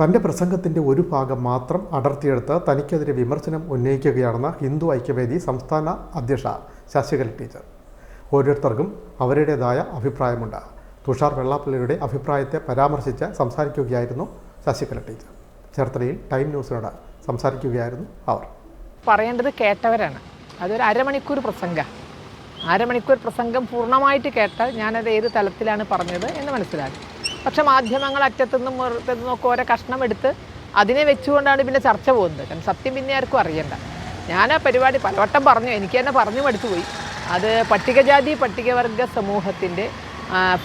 തന്റെ പ്രസംഗത്തിന്റെ ഒരു ഭാഗം മാത്രം അടർത്തിയെടുത്ത് തനിക്കെതിരെ വിമർശനം ഉന്നയിക്കുകയാണെന്ന് ഹിന്ദു ഐക്യവേദി സംസ്ഥാന അധ്യക്ഷ ശശികല ടീച്ചർ. ഓരോരുത്തർക്കും അവരുടേതായ അഭിപ്രായമുണ്ട്. തുഷാർ വെള്ളാപ്പള്ളിയുടെ അഭിപ്രായത്തെ പരാമർശിച്ച് സംസാരിക്കുകയായിരുന്നു ശശികല ടീച്ചർ. ചേർത്തലയിൽ ടൈം ന്യൂസിനോട് സംസാരിക്കുകയായിരുന്നു അവർ. പറയേണ്ടത് കേട്ടവരാണ്. അതൊരു അരമണിക്കൂർ പ്രസംഗ. അരമണിക്കൂർ പ്രസംഗം പൂർണമായിട്ട് കേട്ടാൽ ഞാനത് ഏത് തലത്തിലാണ് പറഞ്ഞത് എന്ന് മനസ്സിലാക്കി പക്ഷെ മാധ്യമങ്ങൾ അറ്റത്തുനിന്നും പുറത്തുനിന്നും ഒക്കെ ഓരോ കഷ്ണം എടുത്ത് അതിനെ വെച്ചുകൊണ്ടാണ് പിന്നെ ചർച്ച പോകുന്നത്. കാരണം സത്യം പിന്നെ ആർക്കും അറിയണ്ട. ഞാൻ ആ പരിപാടി പലവട്ടം പറഞ്ഞു. എനിക്ക് തന്നെ പറഞ്ഞു മടുത്തു പോയി. അത് പട്ടികജാതി പട്ടികവർഗ സമൂഹത്തിന്റെ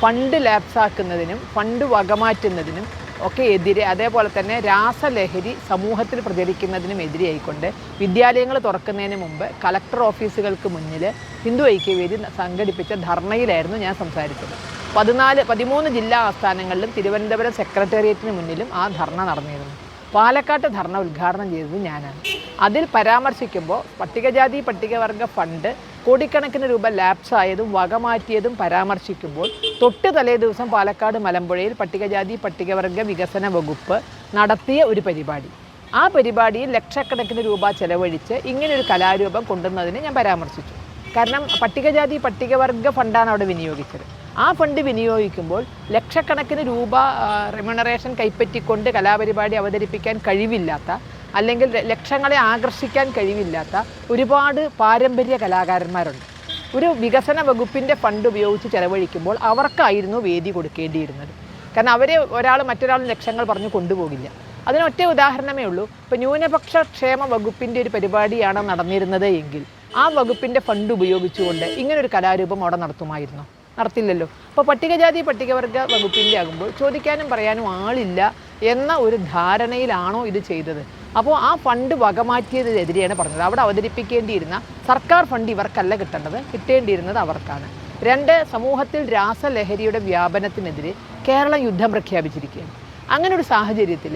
ഫണ്ട് ലാപ്സാക്കുന്നതിനും ഫണ്ട് വകമാറ്റുന്നതിനും ഒക്കെ എതിരെ അതേപോലെ തന്നെ രാസലഹരി സമൂഹത്തിൽ പ്രചരിക്കുന്നതിനും എതിരെയായിക്കൊണ്ട് വിദ്യാലയങ്ങൾ തുറക്കുന്നതിന് മുമ്പ് കളക്ടർ ഓഫീസുകൾക്ക് മുന്നിൽ ഹിന്ദു ഐക്യവേദി സംഘടിപ്പിച്ച ധർണയിലായിരുന്നു ഞാൻ സംസാരിച്ചത്. പതിനാല് പതിമൂന്ന് ജില്ലാ ആസ്ഥാനങ്ങളിലും തിരുവനന്തപുരം സെക്രട്ടേറിയറ്റിന് മുന്നിലും ആ ധർണ നടന്നിരുന്നു. പാലക്കാട്ട് ധർണ ഉദ്ഘാടനം ചെയ്തത് ഞാനാണ്. അതിൽ പരാമർശിക്കുമ്പോൾ പട്ടികജാതി പട്ടികവർഗ ഫണ്ട് കോടിക്കണക്കിന് രൂപ ലാപ്സ് ആയതും വകമാറ്റിയതും പരാമർശിക്കുമ്പോൾ തൊട്ട് തലേ ദിവസം പാലക്കാട് മലമ്പുഴയിൽ പട്ടികജാതി പട്ടികവർഗ വികസന വകുപ്പ് നടത്തിയ ഒരു പരിപാടി. ആ പരിപാടിയിൽ ലക്ഷക്കണക്കിന് രൂപ ചെലവഴിച്ച് ഇങ്ങനൊരു കലാരൂപം കൊണ്ടുവന്നതിനെ ഞാൻ പരാമർശിച്ചു. കാരണം പട്ടികജാതി പട്ടികവർഗ ഫണ്ടാണ് അവിടെ വിനിയോഗിച്ചത്. ആ ഫണ്ട് വിനിയോഗിക്കുമ്പോൾ ലക്ഷക്കണക്കിന് രൂപ റെമ്യൂണറേഷൻ കൈപ്പറ്റിക്കൊണ്ട് കലാപരിപാടി അവതരിപ്പിക്കാൻ കഴിവില്ലാത്ത അല്ലെങ്കിൽ ലക്ഷങ്ങളെ ആകർഷിക്കാൻ കഴിവില്ലാത്ത ഒരുപാട് പാരമ്പര്യ കലാകാരന്മാരുണ്ട്. ഒരു വികസന വകുപ്പിന്റെ ഫണ്ട് ഉപയോഗിച്ച് ചെലവഴിക്കുമ്പോൾ അവർക്കായിരുന്നു വേദി കൊടുക്കേണ്ടിയിരുന്നത്. കാരണം അവരെ ഒരാൾ മറ്റൊരാൾ ലക്ഷങ്ങൾ പറഞ്ഞു കൊണ്ടുപോകില്ല. അതിനൊറ്റ ഉദാഹരണമേ ഉള്ളൂ. ഇപ്പോൾ ന്യൂനപക്ഷ ക്ഷേമ വകുപ്പിന്റെ ഒരു പരിപാടിയാണ് നടന്നിരുന്നത് എങ്കിൽ ആ വകുപ്പിന്റെ ഫണ്ട് ഉപയോഗിച്ചുകൊണ്ട് ഇങ്ങനൊരു കലാരൂപം അവിടെ നടത്തുമായിരുന്നു? നടത്തില്ലല്ലോ. അപ്പോൾ പട്ടികജാതി പട്ടികവർഗ വകുപ്പിന്റെ ആകുമ്പോൾ ചോദിക്കാനും പറയാനും ആളില്ല എന്ന ഒരു ധാരണയിലാണോ ഇത് ചെയ്തത്. അപ്പോൾ ആ ഫണ്ട് വകമാറ്റിയതിനെതിരെയാണ് പറഞ്ഞത്. അവിടെ അവതരിപ്പിക്കേണ്ടിയിരുന്ന സർക്കാർ ഫണ്ട് ഇവർക്കല്ല കിട്ടേണ്ടത് കിട്ടേണ്ടിയിരുന്നത് അവർക്കാണ്. രണ്ട് സമൂഹത്തിൽ രാസലഹരിയുടെ വ്യാപനത്തിനെതിരെ കേരളം യുദ്ധം പ്രഖ്യാപിച്ചിരിക്കുകയാണ്. അങ്ങനെ ഒരു സാഹചര്യത്തിൽ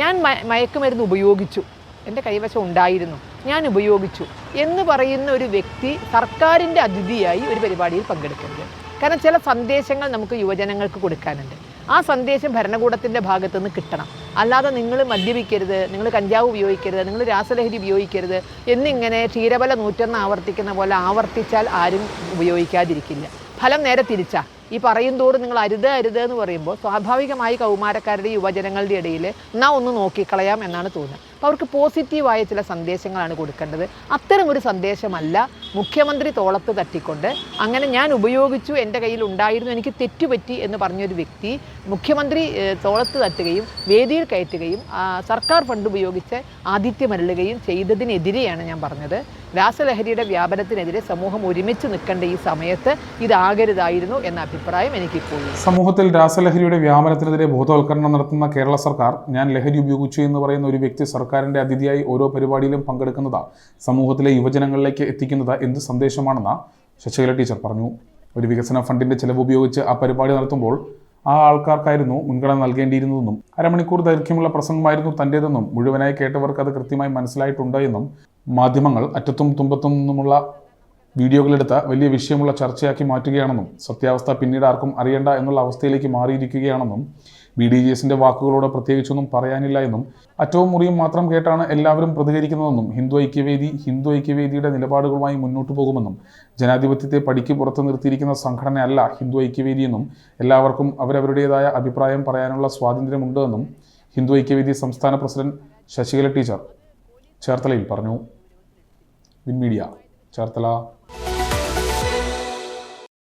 ഞാൻ മയക്കുമരുന്ന് ഉപയോഗിച്ചു. എന്റെ കൈവശം ഉണ്ടായിരുന്നു. ഞാൻ ഉപയോഗിച്ചു എന്ന് പറയുന്ന ഒരു വ്യക്തി സർക്കാരിന്റെ അതിഥിയായി ഒരു പരിപാടിയിൽ പങ്കെടുക്കരുത് കാരണം ചില സന്ദേശങ്ങൾ നമുക്ക് യുവജനങ്ങൾക്ക് കൊടുക്കാനുണ്ട്. ആ സന്ദേശം ഭരണകൂടത്തിന്റെ ഭാഗത്തുനിന്ന് കിട്ടണം. അല്ലാതെ നിങ്ങൾ മദ്യപിക്കരുത് നിങ്ങൾ കഞ്ചാവ് ഉപയോഗിക്കരുത് നിങ്ങൾ രാസലഹരി ഉപയോഗിക്കരുത് എന്നിങ്ങനെ ക്ഷീരബല നൂറ്റൊന്ന് ആവർത്തിക്കുന്ന പോലെ ആവർത്തിച്ചാൽ ആരും ഉപയോഗിക്കാതിരിക്കില്ല. ഫലം നേരെ തിരിച്ചാ. ഈ പറയും തോറും നിങ്ങൾ അരുത് അരുത് എന്ന് പറയുമ്പോൾ സ്വാഭാവികമായി കൗമാരക്കാരുടെ യുവജനങ്ങളുടെ ഇടയിൽ എന്നാ ഒന്ന് നോക്കിക്കളയാം എന്നാണ് തോന്നുന്നത്. അപ്പോൾ അവർക്ക് പോസിറ്റീവായ ചില സന്ദേശങ്ങളാണ് കൊടുക്കേണ്ടത്. അത്തരം ഒരു സന്ദേശമല്ല മുഖ്യമന്ത്രി തോളത്ത് തട്ടിക്കൊണ്ട് അങ്ങനെ ഞാൻ ഉപയോഗിച്ചു എന്റെ കയ്യിൽ ഉണ്ടായിരുന്നു എനിക്ക് തെറ്റുപറ്റി എന്ന് പറഞ്ഞൊരു വ്യക്തി മുഖ്യമന്ത്രി തോളത്ത് തട്ടുകയും വേദിയിൽ കയറ്റുകയും സർക്കാർ ഫണ്ട് ഉപയോഗിച്ച് ആതിഥ്യമരുളുകയും ചെയ്തതിനെതിരെയാണ് ഞാൻ പറഞ്ഞത്. രാസലഹരിയുടെ വ്യാപനത്തിനെതിരെ സമൂഹം ഒരുമിച്ച് നിൽക്കേണ്ട ഈ സമയത്ത് ഇതാകരുതായിരുന്നു എന്ന അഭിപ്രായം എനിക്കിപ്പോൾ സമൂഹത്തിൽ രാസലഹരിയുടെ വ്യാപനത്തിനെതിരെ ബോധവൽക്കരണം നടത്തുന്ന കേരള സർക്കാർ ഞാൻ ലഹരി ഉപയോഗിച്ചു എന്ന് പറയുന്ന ഒരു വ്യക്തി സർക്കാരിന്റെ അതിഥിയായി ഓരോ പരിപാടിയിലും പങ്കെടുക്കുന്നത് സമൂഹത്തിലെ യുവജനങ്ങളിലേക്ക് എത്തിക്കുന്നത് എന്ത് സന്ദേശമാണെന്ന ശശികല ടീച്ചർ പറഞ്ഞു. ഒരു വികസന ഫണ്ടിന്റെ ചെലവ് ഉപയോഗിച്ച് ആ പരിപാടി നടത്തുമ്പോൾ ആ ആൾക്കാർക്കായിരുന്നു മുൻഗണന നൽകേണ്ടിയിരുന്നതെന്നും അരമണിക്കൂർ ദൈർഘ്യമുള്ള പ്രസംഗമായിരുന്നു തന്റെതെന്നും മുഴുവനായി കേട്ടവർക്ക് അത് കൃത്യമായി മനസ്സിലായിട്ടുണ്ട് എന്നും മാധ്യമങ്ങൾ അറ്റത്തും തുമ്പത്തും നിന്നുമുള്ള വീഡിയോകളെടുത്ത് വലിയ വിഷയമുള്ള ചർച്ചയാക്കി മാറ്റുകയാണെന്നും സത്യാവസ്ഥ പിന്നീട് ആർക്കും അറിയേണ്ട എന്നുള്ള അവസ്ഥയിലേക്ക് മാറിയിരിക്കുകയാണെന്നും ബി ഡി ജി എസിന്റെ വാക്കുകളോട് പ്രത്യേകിച്ചൊന്നും പറയാനില്ല എന്നും അറ്റവും മുറിയും മാത്രം കേട്ടാണ് എല്ലാവരും പ്രതികരിക്കുന്നതെന്നും ഹിന്ദു ഐക്യവേദി ഹിന്ദു ഐക്യവേദിയുടെ നിലപാടുകളുമായി മുന്നോട്ടു പോകുമെന്നും ജനാധിപത്യത്തെ പടിക്ക് പുറത്തു നിർത്തിയിരിക്കുന്ന സംഘടനയല്ല ഹിന്ദു ഐക്യവേദിയെന്നും എല്ലാവർക്കും അവരവരുടേതായ അഭിപ്രായം പറയാനുള്ള സ്വാതന്ത്ര്യമുണ്ടെന്നും ഹിന്ദു ഐക്യവേദി സംസ്ഥാന പ്രസിഡന്റ് ശശികല ടീച്ചർ ചേർത്തലയിൽ പറഞ്ഞു. Win media. சேர்த்தலா.